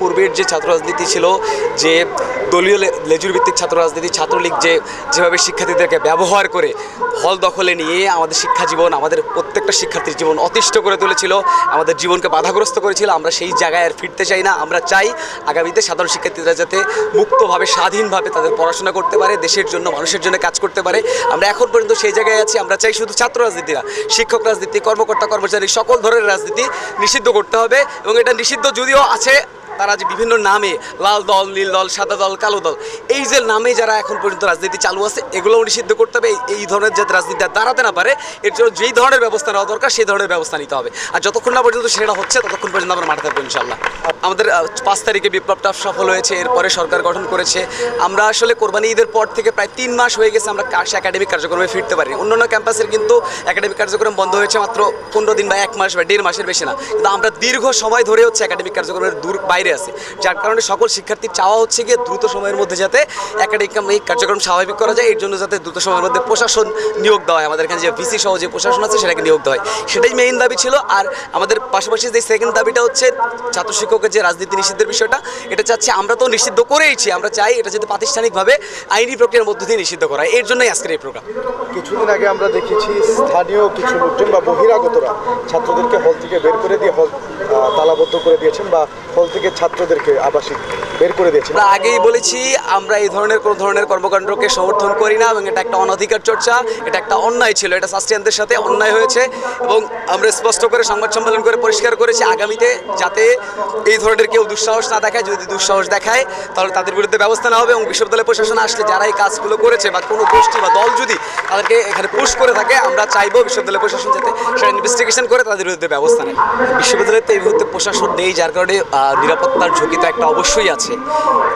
পূর্বের যে ছাত্র রাজনীতি ছিল, যে দলীয় লেজুর ভিত্তিক ছাত্র রাজনীতি ছাত্রলীগ যে, যেভাবে শিক্ষার্থীদেরকে ব্যবহার করে হল দখলে নিয়ে আমাদের শিক্ষা জীবন, আমাদের প্রত্যেকটা শিক্ষার্থীর জীবন অতিষ্ঠ করে তুলেছিল, আমাদের জীবনকে বাধাগ্রস্ত করেছিল, আমরা সেই জায়গায় আর ফিরতে চাই না। আমরা চাই আগামীতে সাধারণ শিক্ষার্থীরা যাতে মুক্তভাবে, স্বাধীনভাবে তাদের পড়াশোনা করতে পারে, দেশের জন্য, মানুষের জন্য কাজ করতে পারে। আমরা এখন পর্যন্ত সেই জায়গায় আছি, আমরা চাই শুধু ছাত্র রাজনীতি না শিক্ষক রাজনীতি, কর্মকর্তা, কর্মচারী, সকল ধরনের রাজনীতি নিষিদ্ধ করতে হবে এবং এটা নিষিদ্ধ যদিও আছে তারা যে বিভিন্ন নামে লাল দল, নীল দল, সাদা দল, কালো দল, এই যে নামে যারা এখন পর্যন্ত রাজনীতি চালু আছে, এগুলোও নিষিদ্ধ করতে হবে। এই- ধরনের যাতে রাজনীতি দাঁড়াতে না পারে, এর জন্য যেই ধরনের ব্যবস্থা নেওয়া দরকার, সেই ধরনের ব্যবস্থা নিতে হবে। আর যতক্ষণ না পর্যন্ত সেটা হচ্ছে, ততক্ষণ পর্যন্ত আমরা মাঠে থাকব ইনশাল্লাহ আমাদের পাঁচ তারিখে বিপ্লবটা সফল হয়েছে, এরপরে সরকার গঠন করেছে। আমরা আসলে কোরবানি ঈদের পর থেকে প্রায় তিন মাস হয়ে গেছে, আমরা কাশ একাডেমিক কার্যক্রমে ফিরতে পারি অন্যান্য ক্যাম্পাসের কিন্তু একাডেমিক কার্যক্রম বন্ধ হয়েছে মাত্র পনেরো দিন বা এক মাস বা দেড় মাসের বেশি না। কিন্তু আমরা দীর্ঘ সময় ধরে হচ্ছে একাডেমিক কার্যক্রমের দূর বাইরে আছি যার কারণে সকল শিক্ষার্থীর চাওয়া হচ্ছে গিয়ে দ্রুত সময়ের মধ্যে যাতে একাডেমিক কার্যক্রম স্বাভাবিক করা যায়। এর জন্য যাতে দ্রুত সময়ের মধ্যে প্রশাসন নিয়োগ দেওয়া হয়। আমাদের এখানে যে ভিসি সহ যে প্রশাসন আছে, সেটাকে নিয়োগ দেওয়া হয়। সেটাই মেইন দাবি ছিল। আর আমাদের পাশাপাশি যে সেকেন্ড দাবিটা হচ্ছে ছাত্র শিক্ষকের যে রাজনীতি নিষিদ্ধের বিষয়টা, এটা চাচ্ছি আমরা তো নিষিদ্ধ করেইছি। আমরা চাই এটা যাতে প্রাতিষ্ঠানিকভাবে আইনি প্রক্রিয়ার মধ্য দিয়ে নিষিদ্ধ করা হয়। এর জন্যই আজকের এই প্রোগ্রাম কিছুদিন আগে আমরা দেখেছি স্থানীয় কিছু লোকজন বা বহিরাগতরা ছাত্রদেরকে হল থেকে বের করে দিয়ে হল তালাবদ্ধ করে দিয়েছেন বা হল থেকে ছাত্রদেরকে আবাসিক বের করে দিয়েছেন আমরা আগেই বলেছি, আমরা এই ধরনের কোনো ধরনের কর্মকাণ্ডকে সমর্থন করি না এবং এটা একটা অনধিকার চর্চা, এটা একটা অন্যায় ছিল, এটা সাস্টিয়ানদের সাথে অন্যায় হয়েছে এবং আমরা স্পষ্ট করে সংবাদ সম্মেলন করে পরিষ্কার করেছি আগামীতে যাতে এই ধরনের কেউ দুঃসাহস না দেখায়, যদি দুঃসাহস দেখায়, তাহলে তাদের বিরুদ্ধে ব্যবস্থা নেওয়া হবে এবং বিশ্ববিদ্যালয় প্রশাসন আসলে যারা এই কাজগুলো করেছে বা কোনো গোষ্ঠী বা দল যদি তাদেরকে এখানে পুশ করে থাকে, আমরা চাইব বিশ্ববিদ্যালয় প্রশাসন যাতে সেটা ইনভেস্টিগেশন করে তাদের বিরুদ্ধে ব্যবস্থা নেয়। বিশ্ববিদ্যালয়ে তো এই মুহূর্তে প্রশাসন নেই, যার কারণে নিরাপত্তার ঝুঁকি তো একটা অবশ্যই আছে।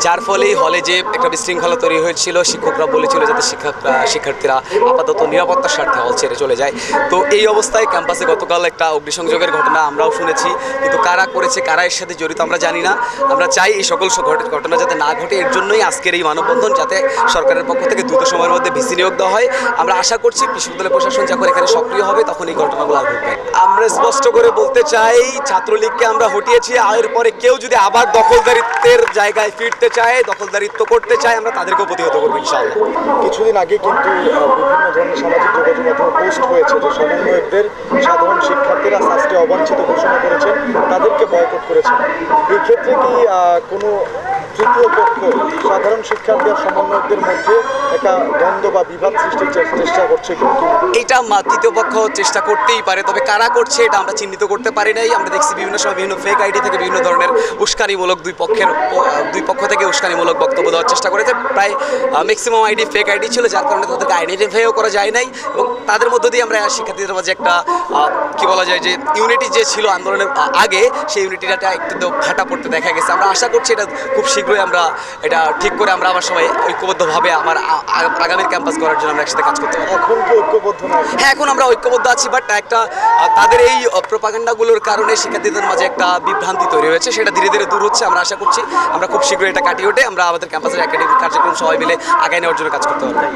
যার ফলে হলে যে একটা বিশৃঙ্খলা তৈরি হয়েছিল, শিক্ষকরা বলেছিল যাতে শিক্ষক শিক্ষার্থীরা আপাতত নিরাপত্তার স্বার্থে হল ছেড়ে চলে যায়। তো এই অবস্থায় ক্যাম্পাসে গতকাল একটা অগ্নিসংযোগের ঘটনা আমরাও শুনেছি। কিন্তু কারা করেছে, কারা এর সাথে জড়িত আমরা জানি না। আমরা চাই এই সকল ঘটনা যাতে না ঘটে, এর জন্যই আজকের এই মানববন্ধন, যাতে সরকারের পক্ষ থেকে দ্রুত সময়ের মধ্যে ভিসি নিয়োগ দেওয়া হয়। আমরা আশা করছি বিশ্ববিদ্যালয় প্রশাসন যখন এখানে সক্রিয় হবে, তখন এই ঘটনাগুলো আর ঘটবে আমরা স্পষ্ট করে বলতে চাই, ছাত্রলীগকে আমরা হটিয়েছি। এরপরে কেউ যদি আবার দখলদারিত্বের জায়গায় ফিরতে চায়, দখলদারিত্ব করতে চায়, আমরা তাদেরকেও প্রতিহত করব ইনশাআল্লাহ। কিছুদিন আগে কিন্তু বিভিন্ন ধরনের সামাজিক যোগাযোগ মাধ্যমে পোস্ট হয়েছে যে সমন্বয়কদের সাধারণ শিক্ষার্থীরা শাস্তি অবাঞ্ছিত ঘোষণা করেছেন তাদেরকে বয়কট করেছেন এক্ষেত্রে ক্ষেত্রে কি কোনো তৃতীয় পক্ষ, সাধারণ শিক্ষার্থী আর সমন্বয়কদের মধ্যে একটা দ্বন্দ্ব বা বিবাদ সৃষ্টির চেষ্টা করছে মা- তৃতীয় পক্ষ চেষ্টা করতেই পারে, তবে কারা করছে এটা আমরা চিহ্নিত করতে পারি নাই। আমরা দেখছি বিভিন্ন সময় বিভিন্ন ফেক আইডি থেকে বিভিন্ন ধরনের উস্কানিমূলক দুই পক্ষের, দুই পক্ষ থেকে উস্কানিমূলক বক্তব্য দেওয়ার চেষ্টা করেছে। প্রায় ম্যাক্সিমাম আইডি ফেক আইডি ছিল, যার কারণে তাদেরকে আইডেন্টিফাইও করা যায় নাই এবং তাদের মধ্য দিয়ে আমরা শিক্ষার্থীদের মাঝে একটা কি বলা যায় যে ইউনিটি যে ছিল আন্দোলনের আগে, সেই ইউনিটিটা একটু ভাটা পড়তে দেখা গেছে। আমরা আশা করছি এটা খুব শীঘ্রই আমরা এটা ঠিক করে আমরা আমার সবাই ঐক্যবদ্ধভাবে আমার আ- আ- আগামী ক্যাম্পাস করার জন্য আমরা একসাথে কাজ করতে পারি এখন কি ঐক্যবদ্ধ হ্যাঁ এখন আমরা ঐক্যবদ্ধ আছি বাট একটা তাদের এই প্রপাগান্ডাগুলোর কারণে শিক্ষার্থীদের মাঝে একটা বিভ্রান্তি তৈরি হয়েছে সেটা ধীরে ধীরে দূর হচ্ছে আমরা আশা করছি। আমরা খুব শীঘ্রই এটা কাটিয়ে ওঠে আমরা আমাদের ক্যাম্পাসের একাডেমিক কার্যক্রম সবাই মিলে আগায় নেওয়ার জন্য কাজ করতে পারব।